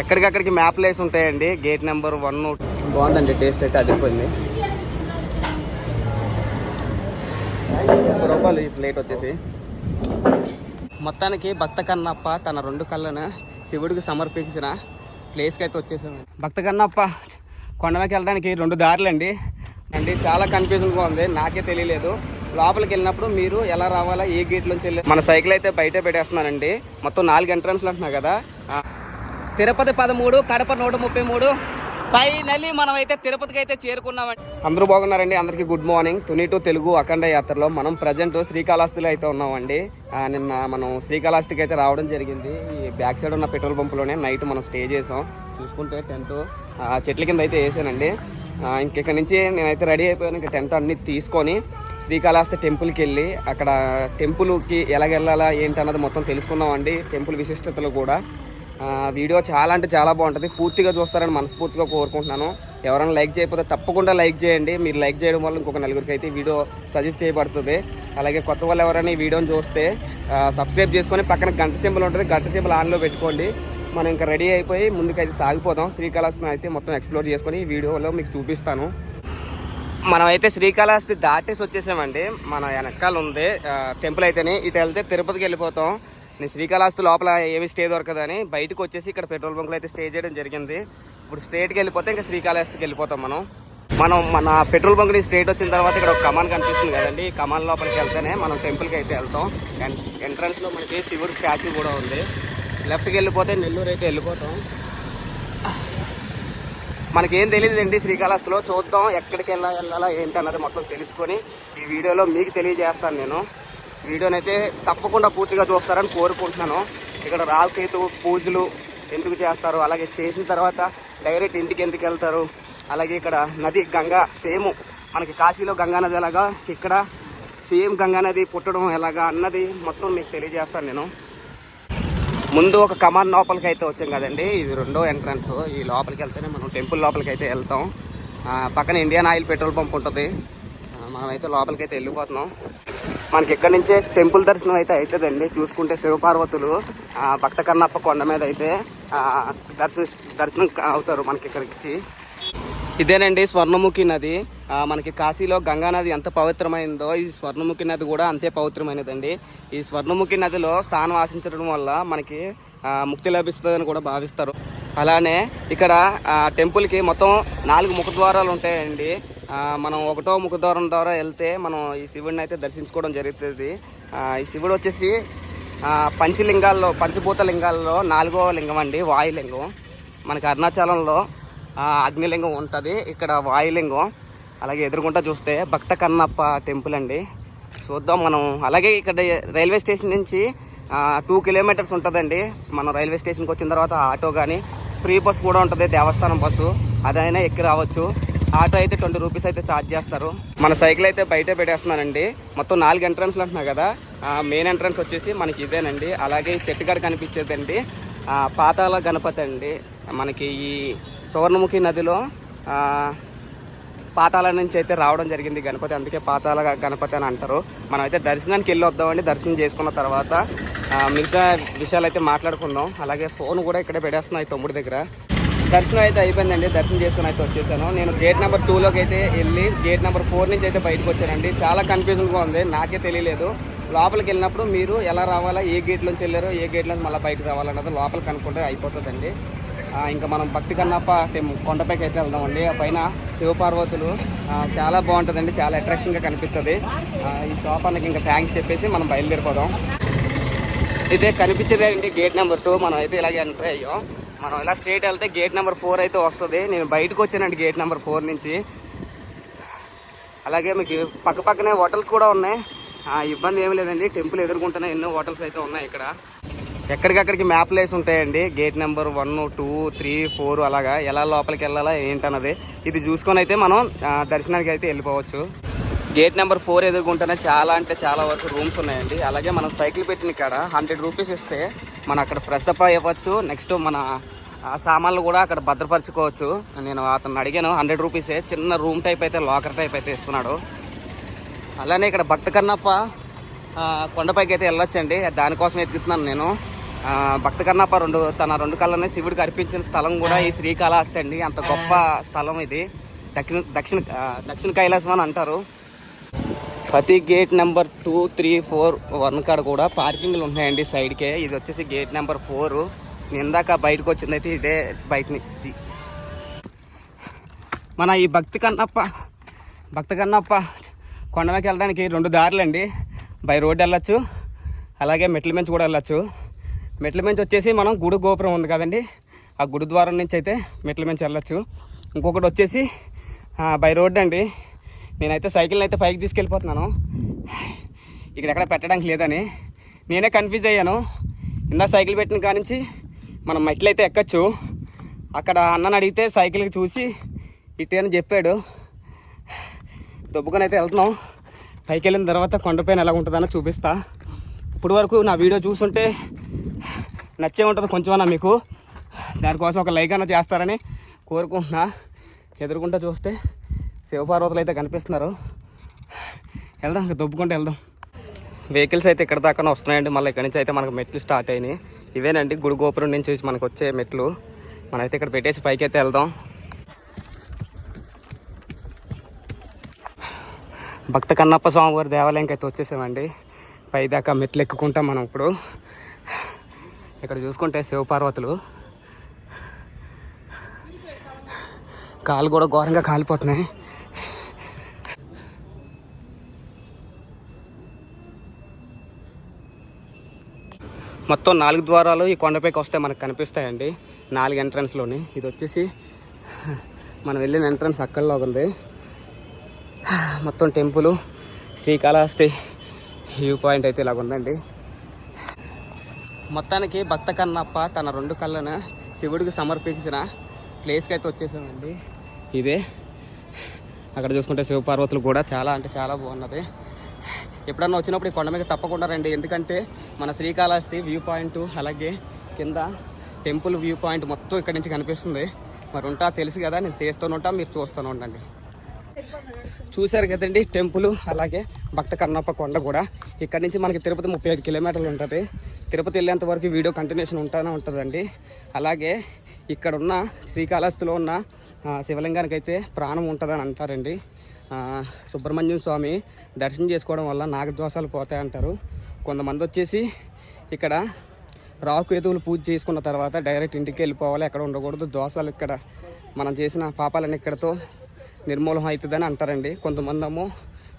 ఎక్కడికక్కడికి మ్యాప్లు వేసి ఉంటాయండి. గేట్ నెంబర్ వన్ బాగుందండి టేస్ట్ అయితే అదిరిపోయింది రూపాయలు ఈ ప్లేట్ వచ్చేసి. మొత్తానికి భక్త కన్నప్ప తన రెండు కళ్ళను శివుడికి సమర్పించిన ప్లేస్కి అయితే వచ్చేసాము భక్త కన్నప్ప కొండమకి వెళ్ళడానికి రెండు దారులండి. అండి చాలా కన్ఫ్యూజన్గా ఉంది. నాకే తెలియలేదు. లోపలికి వెళ్ళినప్పుడు మీరు ఎలా రావాలా ఏ గేట్లోంచి నుంచి వెళ్ళి మన సైకిల్ అయితే బయట పెట్టేస్తున్నానండి. మొత్తం నాలుగు ఎంట్రన్స్లు అంటున్నా కదా. తిరుపతి పదమూడు కడప నూట ముప్పై మూడు. ఫైనలీ మనం అయితే తిరుపతికి అయితే చేరుకున్నామండి. అందరూ బాగున్నారండి అందరికీ good morning. Tuni to Telugu అఖండ యాత్రలో మనం ప్రజెంట్ శ్రీకాళహస్తిలో అయితే ఉన్నామండి. నిన్న మనం శ్రీకాళహస్తికి అయితే రావడం జరిగింది. ఈ బ్యాక్ సైడ్ ఉన్న పెట్రోల్ పంపులోనే నైట్ మనం స్టే చేసాం. చూసుకుంటే టెంట్ ఆ చెట్ల కింద అయితే వేసానండి. ఇంకెక్కడి నుంచి నేనైతే రెడీ అయిపోయాను. ఇంకా టెంట్ అన్ని తీసుకొని శ్రీకాళహస్తి టెంపుల్కి వెళ్ళి అక్కడ టెంపుల్కి ఎలాగెళ్ళాలా ఏంటి అన్నది మొత్తం తెలుసుకుందామండి. టెంపుల్ విశిష్టతలు కూడా. వీడియో చాలా అంటే చాలా బాగుంటుంది. పూర్తిగా చూస్తారని మనస్ఫూర్తిగా కోరుకుంటున్నాను. ఎవరైనా లైక్ చేయకపోతే తప్పకుండా లైక్ చేయండి. మీరు లైక్ చేయడం వల్ల ఇంకొక నలుగురికి అయితే వీడియో సజెస్ట్ చేయబడుతుంది. అలాగే కొత్త వాళ్ళు ఎవరైనా ఈ వీడియోని చూస్తే సబ్స్క్రైబ్ చేసుకొని పక్కన గంట సింబల్ ఉంటుంది. గంట సింబల్ ఆన్లో పెట్టుకోండి. మనం ఇంకా రెడీ అయిపోయి ముందుకైతే సాగిపోదాం. శ్రీకాళహస్తిని అయితే మొత్తం ఎక్స్ప్లోర్ చేసుకొని ఈ వీడియోలో మీకు చూపిస్తాను. మనం అయితే శ్రీకాళహస్తి దాటేసి వచ్చేసామండి. మన వెనకాల ఉంది టెంపుల్ అయితేనే. ఇటు వెళ్తే తిరుపతికి వెళ్ళిపోతాం. నేను శ్రీకాళహస్తి లోపల ఏమి స్టే దొరకదని బయటకు వచ్చేసి ఇక్కడ పెట్రోల్ బంక్లో అయితే స్టే చేయడం జరిగింది. ఇప్పుడు స్ట్రేట్కి వెళ్ళిపోతే ఇంకా శ్రీకాళహస్తికి వెళ్ళిపోతాం మనం. మనం మన పెట్రోల్ బంక్ నుంచి స్ట్రేట్ వచ్చిన తర్వాత ఇక్కడ ఒక కమాన్ కనిపిస్తుంది కదండి. ఈ కమాన్ లోపలికి వెళ్తేనే మనం టెంపుల్కి అయితే వెళ్తాం. ఎంట్రన్స్లో మనకి శివుడు స్టాచ్యూ కూడా ఉంది. లెఫ్ట్కి వెళ్ళిపోతే నెల్లూరు అయితే వెళ్ళిపోతాం. మనకేం తెలియదండి శ్రీకాళహస్తిలో. చూద్దాం ఎక్కడికి వెళ్ళా వెళ్ళాలా ఏంటి అన్నది మొత్తం తెలుసుకొని ఈ వీడియోలో మీకు తెలియజేస్తాను నేను. వీడియోనైతే తప్పకుండా పూర్తిగా చూస్తారని కోరుకుంటున్నాను. ఇక్కడ రావుకేతు పూజలు ఎందుకు చేస్తారు అలాగే చేసిన తర్వాత డైరెక్ట్ ఇంటికి ఎందుకు వెళ్తారు అలాగే ఇక్కడ నది గంగా సేమ్ మనకి కాశీలో గంగా నది ఎలాగా ఇక్కడ సేమ్ గంగా నది పుట్టడం ఎలాగా అన్నది మొత్తం మీకు తెలియజేస్తాను నేను. ముందు ఒక కమాన్ లోపలికి అయితే వచ్చాం కదండి ఇది రెండో ఎంట్రన్స్ ఈ లోపలికి వెళ్తేనే మనం టెంపుల్ లోపలికి అయితే వెళ్తాం పక్కన ఇండియన్ ఆయిల్ పెట్రోల్ పంప్ ఉంటుంది. మనమైతే లోపలికి అయితే వెళ్ళిపోతున్నాం. మనకి ఇక్కడ నుంచే టెంపుల్ దర్శనం అయితే అవుతుందండి. చూసుకుంటే శివపార్వతులు భక్త కన్నప్ప కొండ మీద అయితే దర్శన దర్శనం అవుతారు మనకి ఇక్కడికి ఇదేనండి స్వర్ణముఖి నది. మనకి కాశీలో గంగా నది ఎంత పవిత్రమైందో ఈ స్వర్ణముఖి నది కూడా అంతే పవిత్రమైనదండి. ఈ స్వర్ణముఖి నదిలో స్థానం ఆశించడం వల్ల మనకి ముక్తి లభిస్తుందని కూడా భావిస్తారు. అలానే ఇక్కడ టెంపుల్కి మొత్తం నాలుగు ముఖద్వారాలు ఉంటాయండి. మనం ఒకటో ముఖద్వారం ద్వారా వెళ్తే మనం ఈ శివుడిని అయితే దర్శించుకోవడం జరుగుతుంది. ఈ శివుడు వచ్చేసి పంచలింగాల్లో పంచభూత లింగాల్లో నాలుగో లింగం అండి వాయులింగం. మనకి అరుణాచలంలో అగ్నిలింగం ఉంటుంది. ఇక్కడ వాయులింగం. అలాగే ఎదురుకుంటా చూస్తే భక్త కన్నప్ప టెంపుల్ అండి. చూద్దాం మనం. అలాగే ఇక్కడ రైల్వే స్టేషన్ నుంచి టూ కిలోమీటర్స్ ఉంటుందండి. మనం రైల్వే స్టేషన్కి వచ్చిన తర్వాత ఆటో కానీ ఫ్రీ బస్ కూడా ఉంటుంది దేవస్థానం బస్సు. అదైనా ఎక్కి రావచ్చు. ఆటో అయితే ట్వంటీ రూపీస్ అయితే ఛార్జ్ చేస్తారు. మన సైకిల్ అయితే బయటే పెట్టేస్తున్నానండి మొత్తం నాలుగు ఎంట్రన్స్లు అంటున్నా కదా. మెయిన్ ఎంట్రన్స్ వచ్చేసి మనకి ఇదేనండి. అలాగే చెట్టు గడ కనిపించేదండి. పాతాల గణపతి అండి. మనకి ఈ సువర్ణముఖి నదిలో పాతాల నుంచి అయితే రావడం జరిగింది గణపతి. అందుకే పాతాల గణపతి అని అంటారు. మనం అయితే దర్శనానికి వెళ్ళి వద్దామండి. దర్శనం చేసుకున్న తర్వాత మిగతా విషయాలు అయితే మాట్లాడుకుందాం. అలాగే ఫోన్ కూడా ఇక్కడే పెట్టేస్తున్నాయి తమ్ముడి దగ్గర. దర్శనం అయితే అయిపోయిందండి. దర్శనం చేసుకుని అయితే వచ్చేసాను. నేను గేట్ నెంబర్ టూలోకి అయితే వెళ్ళి గేట్ నెంబర్ ఫోర్ నుంచి అయితే బయటకు వచ్చానండి. చాలా కన్ఫ్యూజన్గా ఉంది. నాకే తెలియలేదు. లోపలికి వెళ్ళినప్పుడు మీరు ఎలా రావాలా? ఏ గేట్లోంచి నుంచి వెళ్ళారో? ఏ గేట్లోంచి మళ్ళీ బయటకు రావాలన్నది లోపలికి కనుక్కుంటే అయిపోతుందండి. ఇంకా మనం భక్తి కన్నప్ప కొండపైకి అయితే వెళ్దామండి. ఆ పైన శివపార్వతులు చాలా బాగుంటుందండి చాలా అట్రాక్షన్గా కనిపిస్తుంది ఈ షాప్ అన్నకి ఇంకా థ్యాంక్స్ చెప్పేసి మనం బయలుదేరిపోదాం. ఇదే కనిపించేదే అండి గేట్ నెంబర్ టూ మనం అయితే ఇలాగే ఎంటర్ అయ్యాం. మనం ఇలా స్ట్రేట్ వెళ్తే గేట్ నెంబర్ ఫోర్ అయితే వస్తుంది. నేను బయటకు వచ్చానండి గేట్ నెంబర్ ఫోర్ నుంచి. అలాగే మీకు పక్క పక్కనే హోటల్స్ కూడా ఉన్నాయి. ఇబ్బంది ఏమి లేదండి. టెంపుల్ ఎదుర్కొంటున్న ఎన్నో హోటల్స్ అయితే ఉన్నాయి ఇక్కడ. ఎక్కడికక్కడికి మ్యాప్లు వేసి ఉంటాయండి. Gate number one two three four అలాగా ఎలా లోపలికి వెళ్ళాలా ఏంటన్నది. ఇది చూసుకొని అయితే మనం దర్శనానికి అయితే వెళ్ళిపోవచ్చు. గేట్ నెంబర్ ఫోర్ ఎదుర్కొంటేనే చాలా అంటే చాలా వరకు రూమ్స్ ఉన్నాయండి. అలాగే మనం సైకిల్ పెట్టిన ఇక్కడ హండ్రెడ్ రూపీస్ ఇస్తే మనం అక్కడ ఫ్రెష్ అప్ నెక్స్ట్ మన సామాన్లు కూడా అక్కడ భద్రపరచుకోవచ్చు. నేను అతను అడిగాను హండ్రెడ్ రూపీసే. చిన్న రూమ్ టైప్ అయితే లాకర్ టైప్ అయితే ఇస్తున్నాడు. అలానే ఇక్కడ భక్త కన్నప్ప కొండపైకి అయితే వెళ్ళొచ్చండి. దానికోసం ఎత్తుకుతున్నాను నేను. భక్త కన్నప్ప రెండు తన రెండు కళ్ళనే శివుడికి అర్పించిన స్థలం కూడా ఈ శ్రీకాళహస్తి అండి. అంత గొప్ప స్థలం ఇది. దక్షిణ దక్షిణ దక్షిణ కైలాసం అని అంటారు. ప్రతి gate number two three four one కాడ కూడా పార్కింగ్లు ఉన్నాయండి సైడ్కే. ఇది వచ్చేసి గేట్ నెంబర్ ఫోర్. ఇందాక బయటకు వచ్చింది అయితే ఇదే బయట నుంచి మన ఈ భక్తి కన్నప్ప భక్త కన్నప్ప కొండలోకి వెళ్ళడానికి రెండు దారులు అండి బై రోడ్ వెళ్ళచ్చు. అలాగే మెట్ల మించి కూడా వెళ్ళచ్చు. మెట్ల మించి వచ్చేసి మనం గుడి గోపురం ఉంది కదండి. ఆ గుడి ద్వారం నుంచి అయితే మెట్ల మంచి వెళ్ళచ్చు. ఇంకొకటి వచ్చేసి బై రోడ్ అండి. నేనైతే సైకిల్ని అయితే పైకి తీసుకెళ్ళిపోతున్నాను. ఇక్కడ ఎక్కడ పెట్టడానికి లేదని. నేనే కన్ఫ్యూజ్ అయ్యాను. ఇందా సైకిల్ పెట్టిన కానించి మనం మెట్లు అయితే ఎక్కచ్చు. అక్కడ అన్నని అడిగితే సైకిల్కి చూసి ఇట్టే అని చెప్పాడు. దొబ్బుకొని అయితే వెళ్తున్నాం. పైకి వెళ్ళిన తర్వాత కొండపైన ఎలా ఉంటుందని చూపిస్తా. ఇప్పుడు వరకు నా వీడియో చూస్తుంటే నచ్చే ఉంటుంది కొంచెమన్నా మీకు. దానికోసం ఒక లైక్ అన్న చేస్తారని కోరుకుంటున్నా. ఎదురుకుంటా చూస్తే శివపార్వతులు అయితే కనిపిస్తున్నారు. వెళ్దాం ఇంకా దొబ్బుకుంటూ వెళ్దాం. వెహికల్స్ అయితే ఇక్కడ దాకా వస్తున్నాయండి. మళ్ళీ ఇక్కడ నుంచి అయితే మనకు మెట్లు స్టార్ట్ అయినాయి. ఇవేనండి గుడి గోపురం నుంచి మనకు వచ్చే మెట్లు. మనమైతే ఇక్కడ పెట్టేసి పైకి అయితే వెళ్దాం. భక్త కన్నప్ప స్వామి వారి దేవాలయంకి అయితే వచ్చేసామండి. పై దాకా మెట్లు ఎక్కుకుంటాం మనం ఇప్పుడు. ఇక్కడ చూసుకుంటే శివపార్వతులు. కాలు కూడా ఘోరంగా కాలిపోతున్నాయి. మొత్తం నాలుగు ద్వారాలు ఈ కొండపైకి వస్తే మనకు కనిపిస్తాయండి. నాలుగు ఎంట్రన్స్లోని ఇది వచ్చేసి మనం వెళ్ళిన ఎంట్రన్స్ అక్కడలో ఉంది. మొత్తం టెంపుల్ శ్రీకాళహస్తి వ్యూ పాయింట్ అయితే ఇలాగ ఉందండి మొత్తానికి భక్త కన్నప్ప తన రెండు కళ్ళను శివుడికి సమర్పించిన ప్లేస్కి అయితే వచ్చేసామండి. ఇదే. అక్కడ చూసుకుంటే శివపార్వతులు కూడా చాలా అంటే చాలా బాగున్నది. ఎప్పుడన్నా వచ్చినప్పుడు ఈ కొండ మీద తప్పకుండా రండి. ఎందుకంటే మన శ్రీకాళహస్తి వ్యూ పాయింట్ అలాగే కింద టెంపుల్ వ్యూ పాయింట్ మొత్తం ఇక్కడి నుంచి కనిపిస్తుంది. మరి ఉంటా తెలుసు కదా నేను తీస్తూనే ఉంటా మీరు చూస్తూనే ఉండండి. చూశారు కదండి టెంపుల్ అలాగే భక్త కన్నప్ప కొండ కూడా. ఇక్కడ నుంచి మనకి తిరుపతి ముప్పై ఐదు కిలోమీటర్లు ఉంటుంది. తిరుపతి వెళ్ళేంత వరకు వీడియో కంటిన్యూషన్ ఉంటానే ఉంటుందండి. అలాగే ఇక్కడ ఉన్న శ్రీకాళహస్తిలో ఉన్న శివలింగానికి అయితే ప్రాణం ఉంటుందని అంటారండి. సుబ్రహ్మణ్యం స్వామి దర్శనం చేసుకోవడం వల్ల నాగదోషాలు పోతాయి అంటారు. కొంతమంది వచ్చేసి ఇక్కడ రాకు ఎదువులు పూజ చేసుకున్న తర్వాత డైరెక్ట్ ఇంటికి వెళ్ళిపోవాలి ఎక్కడ ఉండకూడదు. దోషాలు ఇక్కడ మనం చేసిన పాపాలను ఇక్కడతో నిర్మూలం అవుతుందని అంటారండి. కొంతమంది ఏమో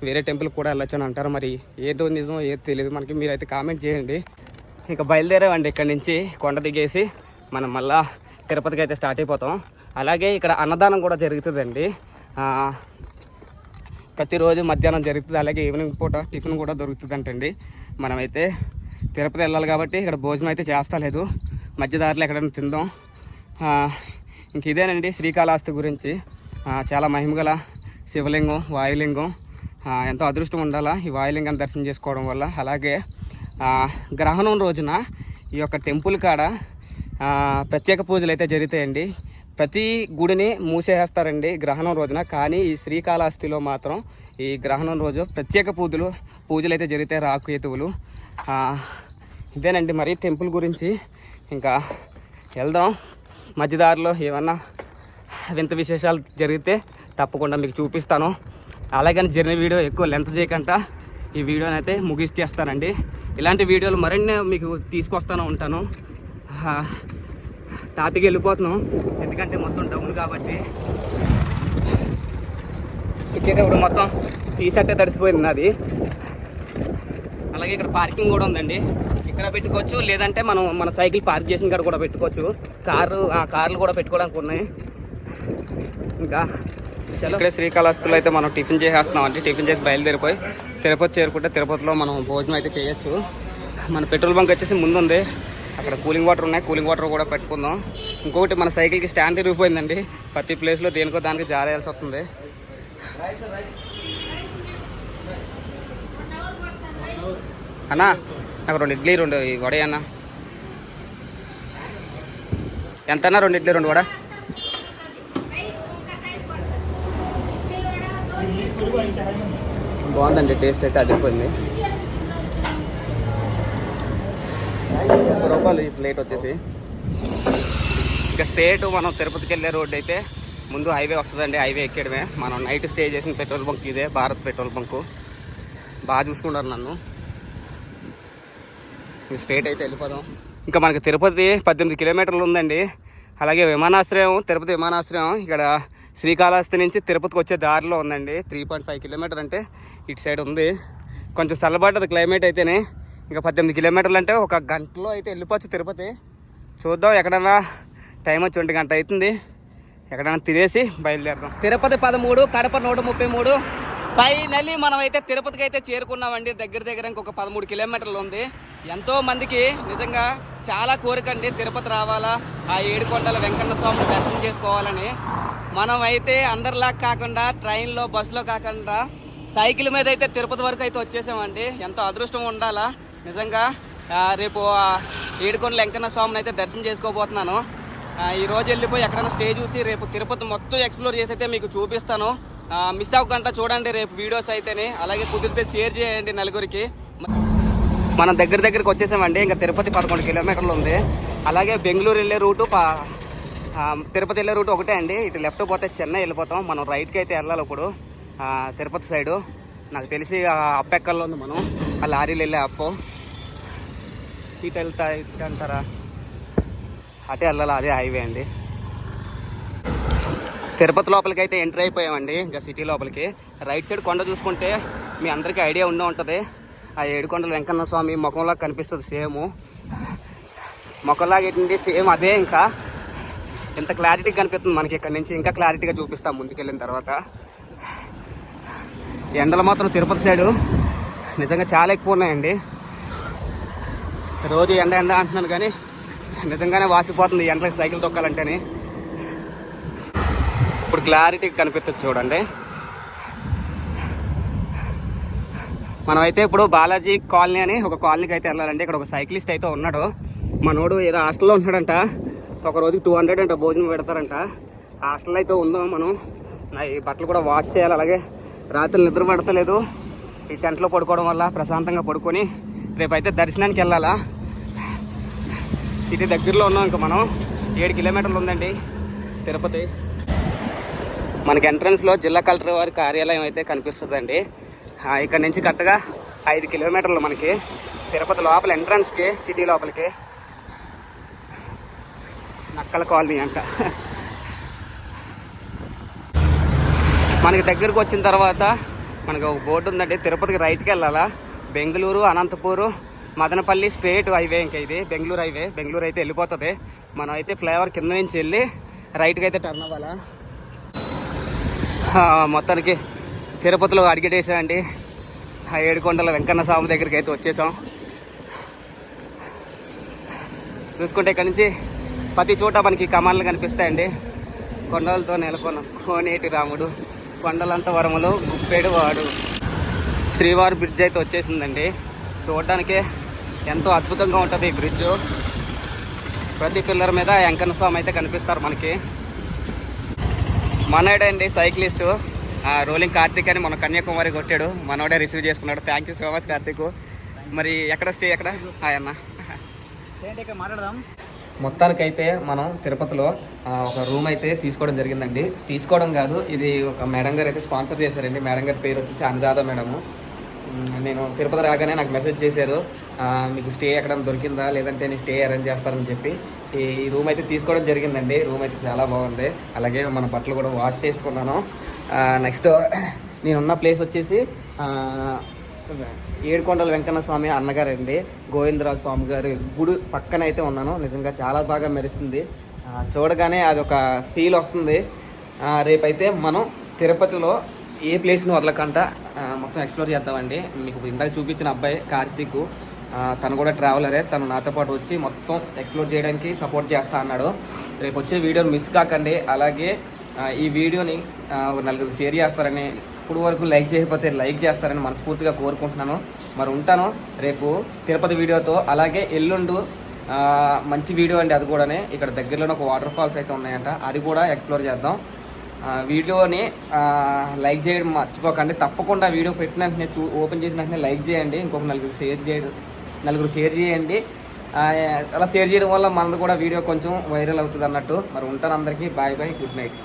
వేరే టెంపుల్ కూడా వెళ్ళొచ్చు అని అంటారు. మరి ఏదో నిజమో ఏదో తెలియదు మనకి మీరైతే కామెంట్ చేయండి. ఇక బయలుదేరామండి ఇక్కడ నుంచి కొండ దిగేసి మనం మళ్ళా తిరుపతికి అయితే స్టార్ట్ అయిపోతాం. అలాగే ఇక్కడ అన్నదానం కూడా జరుగుతుందండి. ప్రతిరోజు మధ్యాహ్నం జరుగుతుంది. అలాగే ఈవినింగ్ పూట టిఫిన్ కూడా దొరుకుతుంది అంటండి మనమైతే తిరుపతి వెళ్ళాలి కాబట్టి ఇక్కడ భోజనం అయితే చేస్తలేదు. మధ్యదారిలో ఎక్కడైనా తిందాం. ఇంక ఇదేనండి శ్రీకాళహస్తి గురించి. చాలా మహిమగల శివలింగం వాయులింగం ఎంతో అదృష్టం ఉండాలా ఈ వాయులింగాన్ని దర్శనం చేసుకోవడం వల్ల. అలాగే గ్రహణం రోజున ఈ యొక్క టెంపుల్ కాడ ప్రత్యేక పూజలు అయితే జరుగుతాయండి. ప్రతి గుడిని మూసేస్తారండి గ్రహణం రోజున. కానీ ఈ శ్రీకాళహస్తిలో మాత్రం ఈ గ్రహణం రోజు ప్రత్యేక పూజలు పూజలు అయితే జరుగుతాయి రాకుకేతువులు ఇదేనండి మరి టెంపుల్ గురించి. ఇంకా వెళ్దాం. మధ్యదారిలో ఏమన్నా వింత విశేషాలు జరిగితే తప్పకుండా మీకు చూపిస్తాను. అలాగని జర్నీ వీడియో ఎక్కువ లెంత్ చేయకుండా ఈ వీడియోని అయితే ముగిచేస్తానండి ఇలాంటి వీడియోలు మరిన్ని మీకు తీసుకొస్తాను ఉంటాను. టాపిక్ వెళ్ళిపోతున్నాం. ఎందుకంటే మొత్తం డౌన్ కాబట్టి. ఎక్కేటప్పుడు మొత్తం టీషర్టే తడిసిపోయింది నాది. అలాగే ఇక్కడ పార్కింగ్ కూడా ఉందండి. ఇక్కడ పెట్టుకోవచ్చు లేదంటే మనం మన సైకిల్ పార్క్ చేసిన కాడ కూడా పెట్టుకోవచ్చు. కారు ఆ కార్లు కూడా పెట్టుకోవడానికి ఉన్నాయి. ఇంకా ఇక్కడే శ్రీకాళహస్తిలో అయితే మనం టిఫిన్ చేసేస్తున్నాం అంటే టిఫిన్ చేసి బయలుదేరిపోయి తిరుపతి చేరుకుంటే తిరుపతిలో మనం భోజనం అయితే చేయొచ్చు. మన పెట్రోల్ బంక్ వచ్చేసి ముందుంది. అక్కడ కూలింగ్ వాటర్ ఉన్నాయి. కూలింగ్ వాటర్ కూడా పెట్టుకుందాం. ఇంకొకటి మన సైకిల్కి స్టాండ్ తిరిగిపోయిందండి ప్రతి ప్లేస్లో దేనికో దానికి జారేయాల్సి వస్తుంది. అన్నా నాకు రెండు ఇడ్లీ రెండు ఈ వడ అన్న ఎంత రెండు ఇడ్లీ రెండు వడ. బాగుందండి టేస్ట్ అయితే అదిరిపోయింది. ముప్పై రూపాయలు ఈ ప్లేట్ వచ్చేసి. ఇక స్టేట్ మనం తిరుపతికి వెళ్ళే రోడ్ అయితే ముందు హైవే వస్తుందండి హైవే ఎక్కడమే మనం నైట్ స్టే చేసిన పెట్రోల్ బంక్ ఇదే భారత్ పెట్రోల్ బంకు. బాగా చూసుకుంటారు నన్ను. స్టేట్ అయితే వెళ్ళిపోదాం. ఇంకా మనకి తిరుపతి పద్దెనిమిది కిలోమీటర్లు ఉందండి. అలాగే విమానాశ్రయం తిరుపతి విమానాశ్రయం ఇక్కడ శ్రీకాళహస్తి నుంచి తిరుపతికి వచ్చే దారిలో ఉందండి. త్రీ పాయింట్ ఫైవ్ కిలోమీటర్ అంటే ఇటు సైడ్ ఉంది. కొంచెం చల్లబడ్డది క్లైమేట్ అయితేనే ఇంకా పద్దెనిమిది కిలోమీటర్లు అంటే ఒక గంటలో అయితే వెళ్ళిపోవచ్చు తిరుపతి. చూద్దాం ఎక్కడన్నా టైం వచ్చి ఒంటి గంట అవుతుంది. ఎక్కడైనా తినేసి బయలుదేరదాం. తిరుపతి పదమూడు కడప నూట ముప్పై మూడు ఫైనలీ మనం అయితే తిరుపతికి అయితే చేరుకున్నామండి. దగ్గర దగ్గర ఇంకొక పదమూడు కిలోమీటర్లు ఉంది. ఎంతో మందికి నిజంగా చాలా కోరిక అండి తిరుపతి రావాలా ఆ ఏడుకొండల వెంకన్న స్వామిని దర్శనం చేసుకోవాలని. మనం అయితే అందరిలా కాకుండా ట్రైన్లో బస్సులో కాకుండా సైకిల్ మీద అయితే తిరుపతి వరకు అయితే వచ్చేసామండి. ఎంతో అదృష్టం ఉండాలా. నిజంగా రేపు ఆ ఏడుకొండల వెంకన్న స్వామిని అయితే దర్శనం చేసుకోబోతున్నాను. ఆ, ఈ రోజు వెళ్ళిపోయి ఎక్కడైనా స్టే చూసి రేపు తిరుపతి మొత్తం ఎక్స్ప్లోర్ చేసి అయితే మీకు చూపిస్తాను. మిస్ అవ్వకుండా చూడండి రేపు వీడియోస్ అయితేనే. అలాగే కుదిరితే షేర్ చేయండి నలుగురికి. మనం దగ్గర దగ్గరికి వచ్చేసామండి. ఇంకా తిరుపతి పదకొండు కిలోమీటర్లు ఉంది. అలాగే బెంగళూరు వెళ్ళే రూటు పా తిరుపతి వెళ్ళే రూట్ ఒకటే అండి. ఇటు లెఫ్ట్ పోతే చెన్నై వెళ్ళిపోతాం. మనం రైట్కి అయితే వెళ్ళాలి ఇప్పుడు. తిరుపతి సైడు నాకు తెలిసి అప్పెక్కల్లో ఉంది మనం? ఆ లారీలు వెళ్ళే అప్పు. ఇటు వెళ్తా ఇటు అంటారా? అటే వెళ్ళాలి అదే హైవే అండి. తిరుపతి లోపలికి అయితే ఎంటర్ అయిపోయామండి. ఇంకా సిటీ లోపలికి. రైట్ సైడ్ కొండ చూసుకుంటే మీ అందరికీ ఐడియా ఉండే ఉంటుంది. ఆ ఏడుకొండల వెంకన్న స్వామి ముఖంలా కనిపిస్తుంది సేమ్. ముఖంలాగా ఏంటంటే సేమ్ అదే ఇంకా. ఎంత క్లారిటీ కనిపిస్తుంది మనకి ఇక్కడ నుంచి. ఇంకా క్లారిటీగా చూపిస్తాం ముందుకెళ్ళిన తర్వాత. ఎండలు మాత్రం తిరుపతి సైడు నిజంగా చాలా ఎక్కువ ఉన్నాయండి. రోజు ఎండ ఎండ అంటున్నాను కానీ నిజంగానే వాసిపోతుంది ఈ ఎండలకు సైకిల్ తొక్కాలంటేనే. ఇప్పుడు క్లారిటీ కనిపిస్తుంది చూడండి. మనమైతే ఇప్పుడు బాలాజీ కాలనీ అని ఒక కాలనీకి అయితే వెళ్ళాలండి. ఇక్కడ ఒక సైక్లిస్ట్ అయితే ఉన్నాడు. మనోడు ఏదో హాస్టల్లో ఉన్నాడంట. ఒక రోజుకి టూ హండ్రెడ్ అంట భోజనం పెడతారంట. హాస్టల్ అయితే ఉందాం మనం. నా ఈ బట్టలు కూడా వాష్ చేయాలి. అలాగే రాత్రి నిద్ర పడతలేదు. ఈ టెంట్లో పడుకోవడం వల్ల ప్రశాంతంగా పడుకొని రేపైతే దర్శనానికి వెళ్ళాలా? సిటీ దగ్గరలో ఉన్నాం ఇంకా మనం. ఏడు కిలోమీటర్లు ఉందండి. తిరుపతి. మనకి ఎంట్రన్స్లో జిల్లా కలెక్టర్ వారి కార్యాలయం అయితే కనిపిస్తుందండి. ఇక్కడ నుంచి కరెక్ట్గా ఐదు కిలోమీటర్లు మనకి తిరుపతి లోపల ఎంట్రన్స్కి సిటీ లోపలికి. నక్కల కాలనీ అంట. మనకి దగ్గరకు వచ్చిన తర్వాత మనకి ఒక బోర్డు ఉందండి. తిరుపతికి రైట్కి వెళ్ళాలా? బెంగళూరు అనంతపూరు మదనపల్లి స్ట్రేట్ హైవే ఇంకా ఇది. బెంగళూరు హైవే. బెంగళూరు అయితే వెళ్ళిపోతుంది. మనం అయితే ఫ్లైఓవర్ కింద నుంచి వెళ్ళి రైట్కి అయితే టర్న్ అవ్వాలా? మొత్తానికి తిరుపతిలో అడిగేసామండి ఆ ఏడుకొండల వెంకన్న స్వామి దగ్గరికి అయితే వచ్చేసాం. చూసుకుంటే ఇక్కడ నుంచి ప్రతి చోట మనకి కమాన్లు కనిపిస్తాయండి. కొండలతో నెలకొన్న కోనేటి రాముడు కొండలంత వరములు గుప్పేడు వాడు శ్రీవారి బ్రిడ్జ్ అయితే వచ్చేసిందండి. చూడడానికి ఎంతో అద్భుతంగా ఉంటుంది ఈ బ్రిడ్జ్. ప్రతి పిల్లర్ మీద వెంకన్న స్వామి అయితే కనిపిస్తారు మనకి. మనోడే అండి సైక్లిస్ట్ రోలింగ్ కార్తిక్ అని మన కన్యాకుమారి కొట్టాడు. మనోడే రిసీవ్ చేసుకున్నాడు. Thank you so much Karthik. మరి ఎక్కడ స్టే ఎక్కడ? హాయ్ అన్న. మాట్లాడదాం? మొత్తానికైతే మనం తిరుపతిలో ఒక రూమ్ అయితే తీసుకోవడం జరిగిందండి. తీసుకోవడం కాదు ఇది ఒక మేడం గారు అయితే స్పాన్సర్ చేశారండి. మేడం గారి పేరు వచ్చేసి అనురాధ మేడము. నేను తిరుపతి రాగానే నాకు మెసేజ్ చేశారు. మీకు స్టే ఎక్కడ దొరికిందా? లేదంటే నేను స్టే అరేంజ్ చేస్తారని చెప్పి. ఈ రూమ్ అయితే తీసుకోవడం జరిగిందండి. రూమ్ అయితే చాలా బాగుంది. అలాగే మన బట్టలు కూడా వాష్ చేసుకున్నాను. నెక్స్ట్ నేనున్న ప్లేస్ వచ్చేసి ఏడుకొండల వెంకన్న స్వామి అన్నగారు అండి గోవిందరాజు స్వామి గారి గుడి పక్కన అయితే ఉన్నాను. నిజంగా చాలా బాగా మెరుస్తుంది. చూడగానే అది ఒక ఫీల్ వస్తుంది. రేపైతే మనం తిరుపతిలో ఏ ప్లేస్ని వదలకంట మొత్తం ఎక్స్ప్లోర్ చేద్దామండి. మీకు ఇందాక చూపించిన అబ్బాయి కార్తీక్. తను కూడా ట్రావెలరే తను నాతో పాటు వచ్చి మొత్తం ఎక్స్ప్లోర్ చేయడానికి సపోర్ట్ చేస్తా అన్నాడు. రేపు వచ్చే వీడియోని మిస్ కాకండి. అలాగే ఈ వీడియోని నలుగురు నలుగురికి షేర్ చేస్తారని ఇప్పుడు వరకు లైక్ చేయకపోతే లైక్ చేస్తారని మనస్ఫూర్తిగా కోరుకుంటున్నాను. మరి ఉంటాను రేపు తిరుపతి వీడియోతో అలాగే ఎల్లుండు మంచి వీడియో అండి అది కూడానే. ఇక్కడ దగ్గరలోనే ఒక వాటర్ ఫాల్స్ అయితే ఉన్నాయంట. అది కూడా ఎక్స్ప్లోర్ చేద్దాం. వీడియోని లైక్ చేయడం మర్చిపోకండి. తప్పకుండా వీడియో పెట్టిన వెంటనే చూ ఓపెన్ చేసిన వెంటనే లైక్ చేయండి. ఇంకొక నలుగురు షేర్ చేయడం నలుగురు షేర్ చేయండి. అలా షేర్ చేయడం వల్ల మనది కూడా వీడియో కొంచెం వైరల్ అవుతుంది అన్నట్టు. మరి ఉంటాను అందరికీ. Bye bye. Good night.